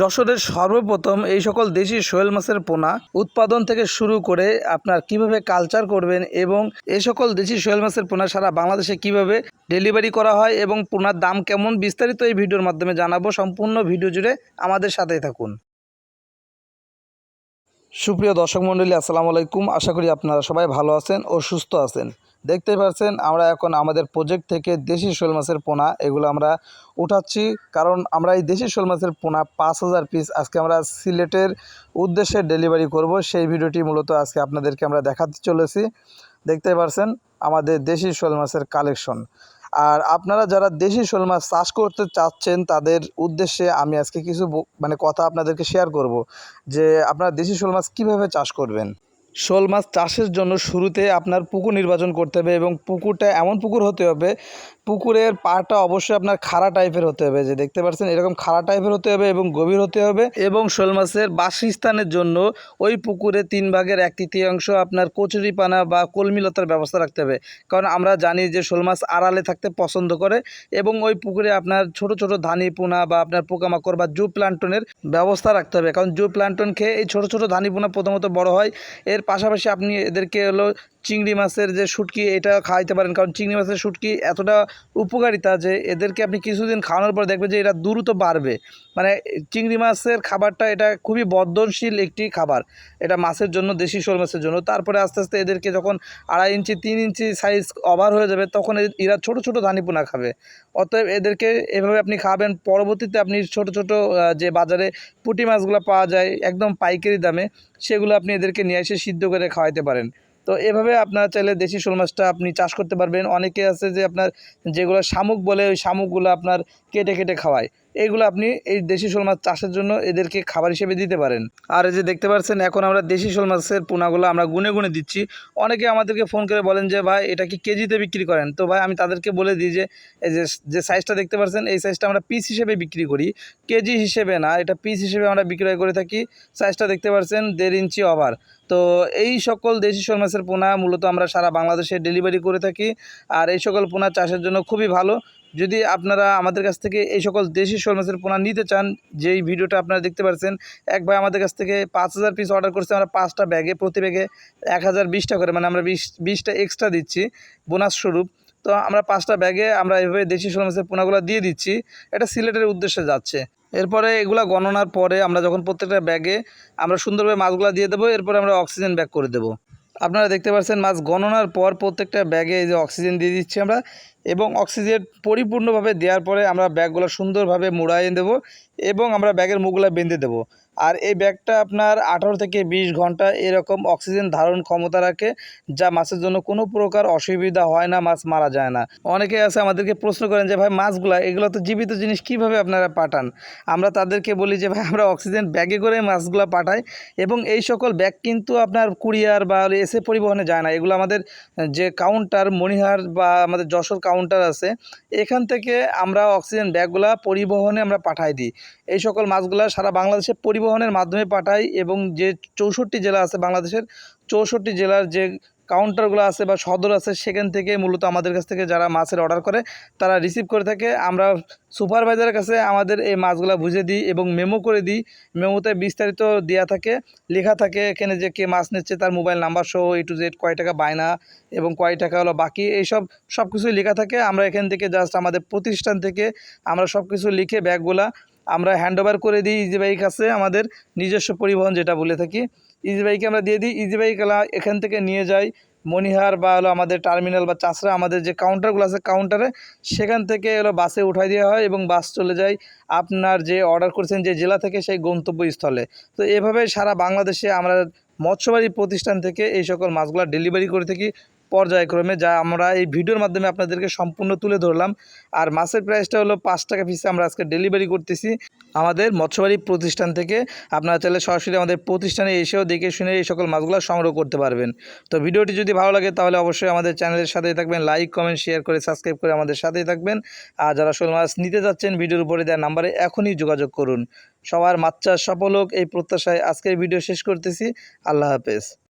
যশোরের সর্বপ্রথম এই সকল দেশি শোয়েল মাছের পোনা উৎপাদন থেকে শুরু করে আপনার কীভাবে কালচার করবেন এবং এই সকল দেশি শোয়েল মাছের পোনা সারা বাংলাদেশে কীভাবে ডেলিভারি করা হয় এবং পোনার দাম কেমন বিস্তারিত এই ভিডিওর মাধ্যমে জানাব। সম্পূর্ণ ভিডিও জুড়ে আমাদের সাথেই থাকুন। সুপ্রিয় দর্শক মণ্ডলী, আসসালামু আলাইকুম। আশা করি আপনারা সবাই ভালো আছেন ও সুস্থ আছেন। দেখতেই পাচ্ছেন আমরা এখন আমাদের প্রজেক্ট থেকে দেশি শোল মাছের পোনা, এগুলো আমরা উঠাচ্ছি। কারণ আমরা এই দেশি শোল মাছের পোনা পাঁচ হাজার পিস আজকে আমরা সিলেটের উদ্দেশ্যে ডেলিভারি করব। সেই ভিডিওটি মূলত আজকে আপনাদেরকে আমরা দেখাতে চলেছি। দেখতেই পাচ্ছেন আমাদের দেশি শোল মাছের কালেকশন আর আপনারা যারা দেশি শোল মাছ চাষ করতে চাচ্ছেন, তাদের উদ্দেশ্যে আমি আজকে কিছু মানে কথা আপনাদেরকে শেয়ার করব। যে আপনারা দেশি শোল মাছ কীভাবে চাষ করবেন? শোল মাছ চাষের জন্য শুরুতে আপনার পুকুর নির্বাচন করতে হবে এবং পুকুরটা এমন পুকুর হতে হবে, পুকুরের পাটা অবশ্যই আপনার খাড়া টাইপের হতে হবে। যে দেখতে পাচ্ছেন, এরকম খাড়া টাইপের হতে হবে এবং গভীর হতে হবে এবং শোল মাছের বাসস্থানের জন্য ওই পুকুরে তিন ভাগের এক তৃতীয়াংশ আপনার কচুরিপানা বা কলমিলতার ব্যবস্থা রাখতে হবে। কারণ আমরা জানি যে শোল মাছ আড়ালে থাকতে পছন্দ করে এবং ওই পুকুরে আপনার ছোট ছোট ধানি পোনা বা আপনার পোকামাকড় বা জু প্লান্টনের ব্যবস্থা রাখতে হবে। কারণ জু প্লান্টন খেয়ে এই ছোট ছোট ধানি পোনা প্রথমত বড় হয়, এর পাশাপাশি আপনি এদেরকে হলো চিংড়ি মাছের যে শুটকি, এটা খাওয়াইতে পারেন। কারণ চিংড়ি মাছের শুটকি এতটা উপকারিতা যে এদেরকে আপনি কিছুদিন খাওয়ানোর পর দেখবেন যে এরা দ্রুত বাড়বে। মানে চিংড়ি মাছের খাবারটা এটা খুবই বর্ধনশীল একটি খাবার। এটা মাছের জন্য, দেশি শোল মাছের জন্য। তারপরে আস্তে আস্তে এদেরকে যখন আড়াই ইঞ্চি, তিন ইঞ্চি সাইজ ওভার হয়ে যাবে, তখন এরা ছোট ছোট ধানিপোনা খাবে। অতএব এদেরকে এভাবে আপনি খাবেন। পরবর্তীতে আপনি ছোট ছোট যে বাজারে পুঁটি মাছগুলো পাওয়া যায়, একদম পাইকারি দামে, সেগুলো আপনি এদেরকে নিয়ে এসে সিদ্ধ করে খাওয়াইতে পারেন। তো এভাবে আপনারা চাইলে দেশি শোল মাছটা আপনি চাষ করতে পারবেন। অনেকে আছে যে আপনার যেগুলো শামুক বলে, ওই শামুকগুলো আপনার কেটে কেটে খাওয়ায়। এইগুলো আপনি এই দেশি শোল মাছ চাষের জন্য এদেরকে খাবার হিসেবে দিতে পারেন। আর এই যে দেখতে পাচ্ছেন, এখন আমরা দেশি শোল মাছের পোনাগুলো আমরা গুনে গুনে দিচ্ছি। অনেকে আমাদেরকে ফোন করে বলেন যে, ভাই, এটা কি কেজিতে বিক্রি করেন? তো ভাই, আমি তাদেরকে বলে দিই যে, এই যে যে সাইজটা দেখতে পাচ্ছেন, এই সাইজটা আমরা পিস হিসেবে বিক্রি করি। কেজি হিসেবে না, এটা পিস হিসেবে আমরা বিক্রয় করে থাকি। সাইজটা দেখতে পাচ্ছেন, দেড় ইঞ্চি ওভার তো এই সকল দেশি শোল মাছের পোনা মূলত আমরা সারা বাংলাদেশে ডেলিভারি করে থাকি। আর এই সকল পোনা চাষের জন্য খুবই ভালো। যদি আপনারা আমাদের কাছ থেকে এই সকল দেশি শোল মাছের পোনা নিতে চান, যেই ভিডিওটা আপনারা দেখতে পাচ্ছেন এক ভাই আমাদের কাছ থেকে পাঁচ হাজার পিস অর্ডার করছে, আমরা পাঁচটা ব্যাগে প্রতি ব্যাগে এক হাজার বিশটা করে মানে আমরা বিশ বিশটা এক্সট্রা দিচ্ছি বোনাস স্বরূপ। তো আমরা পাঁচটা ব্যাগে আমরা এভাবে দেশি শোল মাছের পোনাগুলো দিয়ে দিচ্ছি, এটা সিলেটের উদ্দেশ্যে যাচ্ছে। এরপরে এগুলা গণনার পরে আমরা যখন প্রত্যেকটা ব্যাগে আমরা সুন্দরভাবে মাছগুলো দিয়ে দেবো, এরপরে আমরা অক্সিজেন ব্যাগ করে দেবো। আপনারা দেখতে পাচ্ছেন মাছ গণনার পর প্রত্যেকটা ব্যাগে এই যে অক্সিজেন দিয়ে দিচ্ছি আমরা এবং অক্সিজেন পরিপূর্ণভাবে দেওয়ার পরে আমরা ব্যাগগুলো সুন্দরভাবে মুড়াইয়ে দেবো এবং আমরা ব্যাগের মুখগুলো বেঁধে দেবো। আর এই ব্যাগটা আপনার আঠারো থেকে বিশ ঘণ্টা এরকম অক্সিজেন ধারণ ক্ষমতা রাখে, যা মাছের জন্য কোনো প্রকার অসুবিধা হয় না, মাছ মারা যায় না। অনেকে আছে আমাদেরকে প্রশ্ন করেন যে, ভাই, মাছগুলা, এগুলো তো জীবিত জিনিস, কীভাবে আপনারা পাঠান? আমরা তাদেরকে বলি যে, ভাই, আমরা অক্সিজেন ব্যাগে করে মাছগুলো পাঠাই এবং এই সকল ব্যাগ কিন্তু আপনার কুরিয়ার বা এসে পরিবহনে যায় না। এগুলো আমাদের যে কাউন্টার, মণিহার বা আমাদের যশোর কাউন্টার আছে, এখান থেকে আমরা অক্সিজেন ব্যাগগুলা পরিবহনে আমরা পাঠাই দিই। এই সকল মাছগুলা সারা বাংলাদেশে পরিবহনের মাধ্যমে পাঠাই এবং যে চৌষট্টি জেলা আছে বাংলাদেশের, চৌষট্টি জেলার যে কাউন্টারগুলো আছে বা সদর আছে সেখান থেকে মূলত আমাদের কাছ থেকে যারা মাছের অর্ডার করে, তারা রিসিভ করে থাকে। আমরা সুপারভাইজারের কাছে আমাদের এই মাছগুলো বুঝে দিই এবং মেমো করে দিই। মেমোতে বিস্তারিত দেওয়া থাকে, লেখা থাকে এখানে যে কে মাছ নিচ্ছে, তার মোবাইল নাম্বার সহ এ টু জেড কয় টাকা বায়না এবং কয় টাকা হলো বাকি, এইসব সব কিছুই লেখা থাকে। আমরা এখান থেকে জাস্ট আমাদের প্রতিষ্ঠান থেকে আমরা সব কিছু লিখে ব্যাগগুলা আমরা হ্যান্ড ওভার করে দিই ইজি বাইক আছে, আমাদের নিজস্ব পরিবহন যেটা বলে থাকি। ইজি বাইকে আমরা দিয়ে দিই ইজি বাইকলা এখান থেকে নিয়ে যাই মণিহার বা হলো আমাদের টার্মিনাল বা চাষরা, আমাদের যে কাউন্টারগুলো আছে কাউন্টারে সেখান থেকে হলো বাসে উঠাই দেওয়া হয় এবং বাস চলে যায় আপনার যে অর্ডার করেছেন যে জেলা থেকে সেই গন্তব্যস্থলে। তো এভাবে সারা বাংলাদেশে আমরা মৎস্যবাড়ি প্রতিষ্ঠান থেকে এই সকল মাছগুলো ডেলিভারি করে থাকি। পর্যায়ক্রমে যা আমরা এই ভিডিওর মাধ্যমে আপনাদেরকে সম্পূর্ণ তুলে ধরলাম। আর মাছের প্রাইসটা হলো পাঁচ টাকা পিসে আমরা আজকে ডেলিভারি করতেছি। আমাদের মৎস্যবাড়ি প্রতিষ্ঠান থেকে আপনারা চাইলে সরাসরি আমাদের প্রতিষ্ঠানে এসেও দেখে শুনে এই সকল মাছগুলো সংগ্রহ করতে পারবেন। তো ভিডিওটি যদি ভালো লাগে তাহলে অবশ্যই আমাদের চ্যানেলের সাথেই থাকবেন। লাইক কমেন্ট শেয়ার করে সাবস্ক্রাইব করে আমাদের সাথেই থাকবেন। আর যারা শোল মাছ নিতে যাচ্ছেন, ভিডিওর উপরে দেওয়া নাম্বারে এখনই যোগাযোগ করুন। সবার মাছ চাষ সফল হোক, এই প্রত্যাশায় আজকের ভিডিও শেষ করতেছি। আল্লাহ হাফেজ।